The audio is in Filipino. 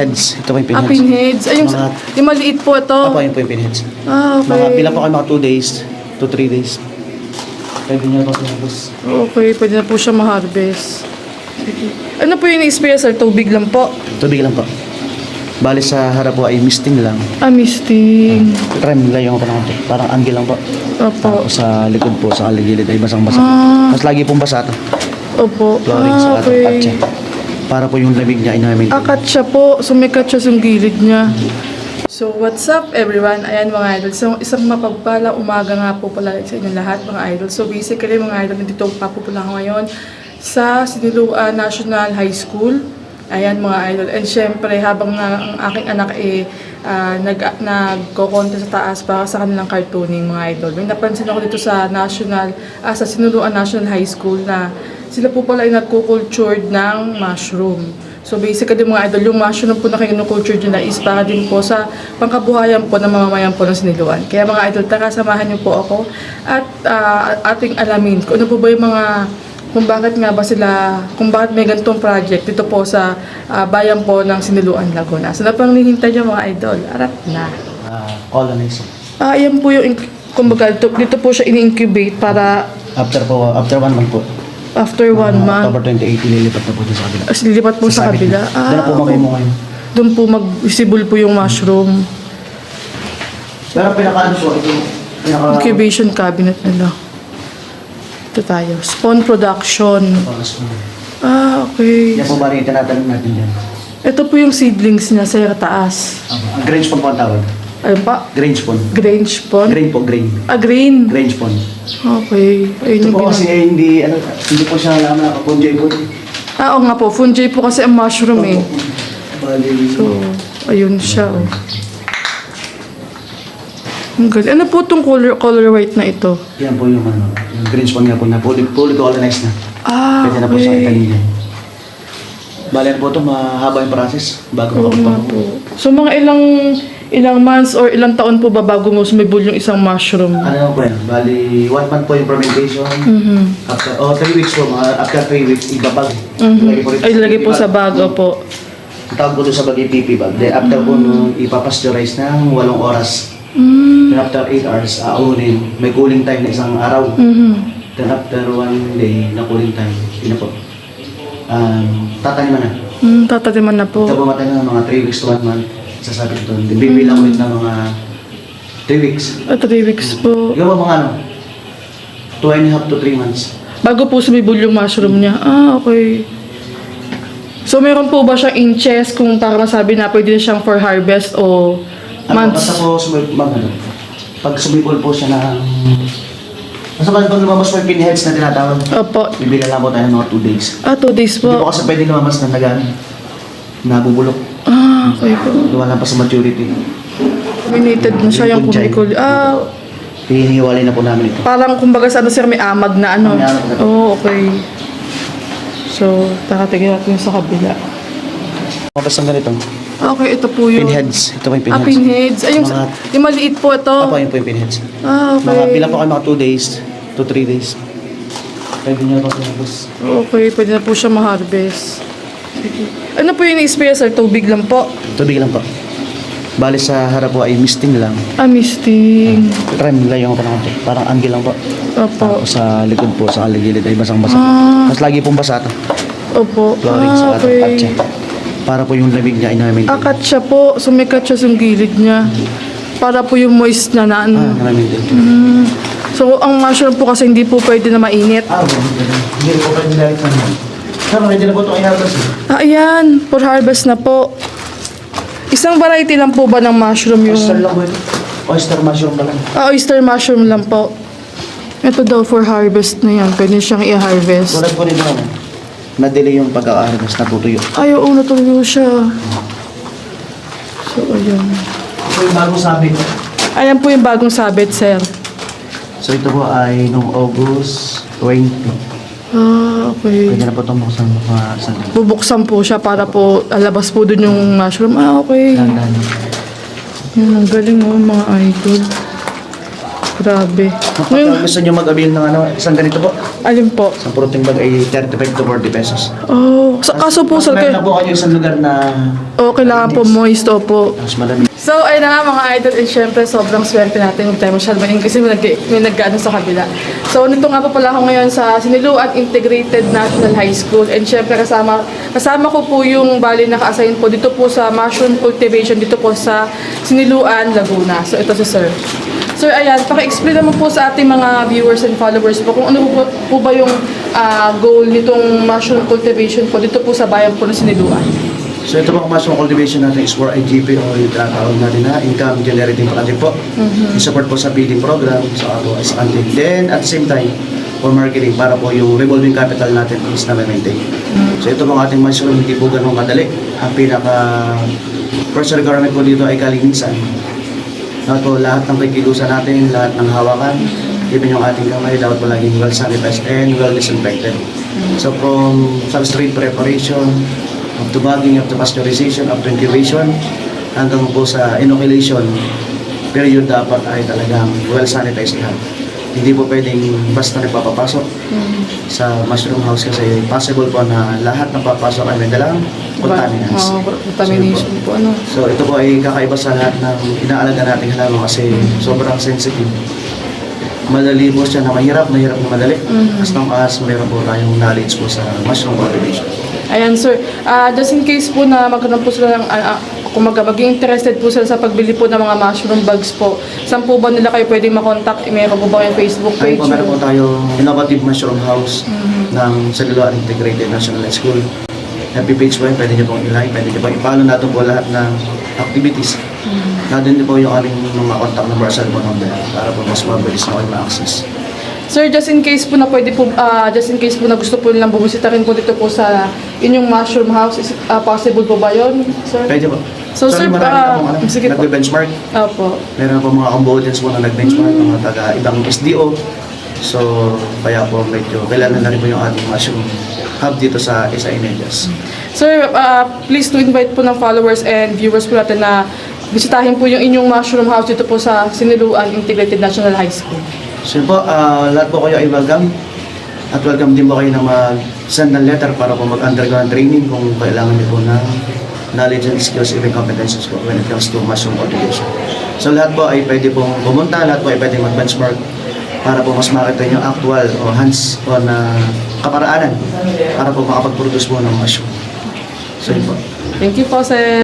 Pinheads. Ito po yung Ah, pinheads. pinheads. Ay, yung, Mga- yung maliit po ito. Ito po yung po yung pinheads. Ah, okay. Mga bilang po kayo mga 2 days to 3 days. Pwede nyo po tinapos. Okay, pwede na po siya ma-harvest. Ano po yung experience sir? Tubig lang po. Tubig lang po. Bali sa harap po ay misting lang. Ah, misting. Trim lang yung parang, parang angle lang po. Opo. Tapos sa likod po, sa kaligilid ay basang-basa. Ah. Mas lagi pong basa ito. Opo. Flooring sa Ah, atong okay. katsa. Para po yung lamig niya ay namin. Akat siya po. Sumikat siya sa gilid niya. So, what's up everyone? Ayan mga idol. So, isang mapagpala umaga nga po pala sa inyo lahat mga idol. So, basically mga idol, nandito pa po pala ngayon sa Siniluan National High School. Ayan mga idol. And syempre, habang na, ang aking anak eh, ah, nag, nagkokonte sa taas para sa kanilang cartooning mga idol. May napansin ako dito sa National, ah, sa Sinuluan National High School na sila po pala ay nagko-cultured ng mushroom. So basically mga idol, yung mushroom po na kinukulture nila is para din po sa pangkabuhayan po ng mamamayan po ng siniluan. Kaya mga idol, tara samahan niyo po ako at ah, ating alamin kung ano po ba yung mga kung bakit nga ba sila, kung bakit may ganitong project dito po sa ah, bayan po ng Siniluan, Laguna. So na pang hinihintay niyo mga idol, arap na. Uh, colonizer. Ah, yan po yung, kumbaga, dito, dito po siya in-incubate para After po, after one month po. After one uh, month, October 28, ililipat na po dun sa kabila. as lilipat po sa Sabi kabila. ko, Doon na po okay. mo ngayon. Doon po mag-visible po yung mushroom. Pero pinaka ano po, ito, pinaka... Incubation cabinet nila. Ito tayo. Spawn production. Po. Ah, okay. Yan po bali, tinatanong natin dyan. Ito po yung seedlings niya sa taas. Ang Grange pond po ang tawag. Ayun pa. Grange pond. Grange pond. Grain po, grain. Ah, green. Grange pond. Okay. Ayun Ito yung po kasi gina- eh, hindi, ano, hindi po siya alam na kapunjay po. Ah, oo nga po. Fungi po kasi ang mushroom eh. Bali, So, ayun siya. Oh. Ang galing. Ano po itong color, color white na ito? yan po yung ano, yung Grange pond nga po na fully, fully colonized na. Ah, Pwede na po sa okay. itanin yan. Bali ano po ito, mahaba yung process bago Oo nga po. po. So, mga ilang ilang months or ilang taon po ba bago mo sumibol yung isang mushroom? Ano po yan? Bali, one month po yung fermentation. Mhm. After, oh, three weeks po. Mga, after three weeks, ibabag. Mhm. Ilagay po rin- Ay, lagay po sa bag, opo. Ang tawag po doon sa bag yung PP bag. Then after po nung ipapasteurize ng walong oras. Mm. Then after 8 hours, aunin. May cooling time na isang araw. Mhm. Then after one day na cooling time, yun na po. Um, tataniman na. Mm, tatatiman na po. Ito po matagal ng mga 3 weeks to 1 month. Sasabi ko doon. Bibilang ulit ng mga 3 weeks. Ah, three weeks po. Ikaw ba mga ano? 2 and a half to 3 months. Bago po sumibol yung mushroom niya. Ah, okay. So, meron po ba siyang inches kung para masabi na pwede na siyang for harvest o Ano, months? basta po mag, ano, pag sumibol po siya ng... Basta pag lumabas po yung pinheads na tinatawag, Opo. bibigyan lang po tayo ng mga 2 days. Ah, two days Hindi po po. kasi pwede lumabas na nagan, nabubulok. Ah, okay po. Lumalang pa sa maturity. Terminated na siya yung kumikul. Ah, Hinihiwalay na po namin ito. parang kumbaga sa ano sir, may amag na ano. May amag na. Oo, oh, okay. So, takatigil natin yung sa kabila. Tapos ang ganito, Okay, ito po yung... pinheads. Ito po yung Ah, pinheads. pinheads. Ay, yung, Mga- yung maliit po ito. Ito po yung po yung pinheads. Ah, okay. Mga bilang po kayo mga 2 days to 3 days. Pwede nyo po tinapos. Okay, pwede na po siya ma-harvest. Ano po yung experience sir? Tubig lang po. Tubig lang po. Bali sa harap po ay misting lang. Ah, misting. Trim lang yung parang, parang angle lang po. Opo. Tapos sa likod po, sa kaligilid ay basang-basa. Ah. Mas lagi pong basa ito. Opo. Flooring sa Ah, okay. katsa. Para po yung lamig niya ay namin. Akat siya po. Sumikat siya sa gilid niya. Para po yung moist niya na ano. Ah, namin din. Mm. So, ang mushroom po kasi hindi po pwede na mainit. Ah. Hindi po pwede na. Pero medyo na po ito i-harvest. Ah, ayan. For harvest na po. Isang variety lang po ba ng mushroom Oyster yung... lang po ito. Oyster mushroom pa lang. Ah, oyster mushroom lang po. Ito daw for harvest na yan. Pwede siyang i-harvest. Tulad po nito naman. Na-delay yung pagka-harvest, natutuyo. Ay, oo, natuloy siya. So, ayun. Ito yung bagong sabi ko. Ayan po yung bagong sabit, sir. So ito po ay noong August 20. Ah, okay. Pwede na po itong buksan mga sa Bubuksan po siya para po alabas po dun yung mushroom. Ah, okay. Dandan. Yan, ang galing mo, mga idol. Grabe. Kapag Ngayon, gusto nyo mag-avail ng ano, isang ganito po, alin po? isang fruiting bag ay 35 to 40 pesos. Oh, sa kaso po, sir, Meron kay, na po kayo isang lugar na oh, kailangan po moist, opo. mas malamig. So, ayun na nga mga idol, and syempre sobrang swerte natin huwag tayo masyado maingay kasi may, nag, may sa kabila. So, nito nga po pala ako ngayon sa Siniluan Integrated National High School and syempre kasama, kasama ko po yung bali naka-assign po dito po sa mushroom cultivation dito po sa Siniluan, Laguna. So, ito si Sir. Sir, ayan, paki-explain naman po sa ating mga viewers and followers po kung ano po, po ba yung ah, goal nitong mushroom cultivation po dito po sa bayan po ng Siniluan. So ito po mushroom cultivation natin is for IGP o yung tinatawag natin na income generating project po. I-support po sa feeding program, sa po sa kantin. Then at the same time, for marketing para po yung revolving capital natin is na maintain. So ito po ang ating mushroom, hindi po ganun kadali. Ang pinaka first requirement po dito ay kalinisan. Dapat po lahat ng kikilusan natin, lahat ng hawakan, even yung ating kamay, dapat po laging well sanitized and well disinfected. So from substrate preparation, up to bagging, up to pasteurization, to incubation, hanggang po sa inoculation, period dapat ay talagang well sanitized lahat. Hindi po pwedeng basta nagpapapasok sa mushroom house kasi possible po na lahat ng papasok ay may dalang contaminants. Oo, contamination po, ano. So ito po ay kakaiba sa lahat ng inaalaga nating halaman kasi sobrang sensitive. Madali po siya na mahirap, mahirap na madali. As long as mayroon po tayong knowledge po sa mushroom cultivation. Ayan, sir. Ah, just in case po na magkaroon po sila ng, ah, ah, kung mag maging interested po sila sa pagbili po ng mga mushroom bags po, saan po ba nila kayo pwedeng makontak? Eh, Meron po ba kayong Facebook Ayun page? po, meron po tayong innovative mushroom house ng Saluluan Integrated National High School. FB page po yun, pwede niyo pong i-like, pwede niyo pong i-follow natin po lahat ng activities. Mm-hmm. Natin po yung aming mga contact number sa cellphone number para po mas mabilis na kayo ma-access. Sir, just in case po na pwede po, ah, just in case po na gusto po nilang bumisita rin po dito po sa inyong mushroom house, is, ah, possible po ba yun, sir? Pwede po. So, sir, marami ah, na pong ano, sige nagbe-benchmark. Opo. Meron po mga Cambodians po na nag-benchmark, mga taga ibang SDO. So, kaya po medyo kailangan na rin po yung ating mushroom hub dito sa SI Medias. Sir, ah, please to invite po ng followers and viewers po natin na bisitahin po yung inyong mushroom house dito po sa Siniluan Integrated National High School. So po, ah, lahat po kayo ay welcome. At welcome din po kayo na mag-send ng letter para po mag-undergo ng training kung kailangan niyo po ng knowledge and skills, even competencies po when it comes to mushroom cultivation. So lahat po ay pwede pong pumunta, lahat po ay pwede mag-benchmark para po mas makita niyo actual o hands-on na kaparaanan para po makapag-produce po ng mushroom. So yun po. Thank you po, sir.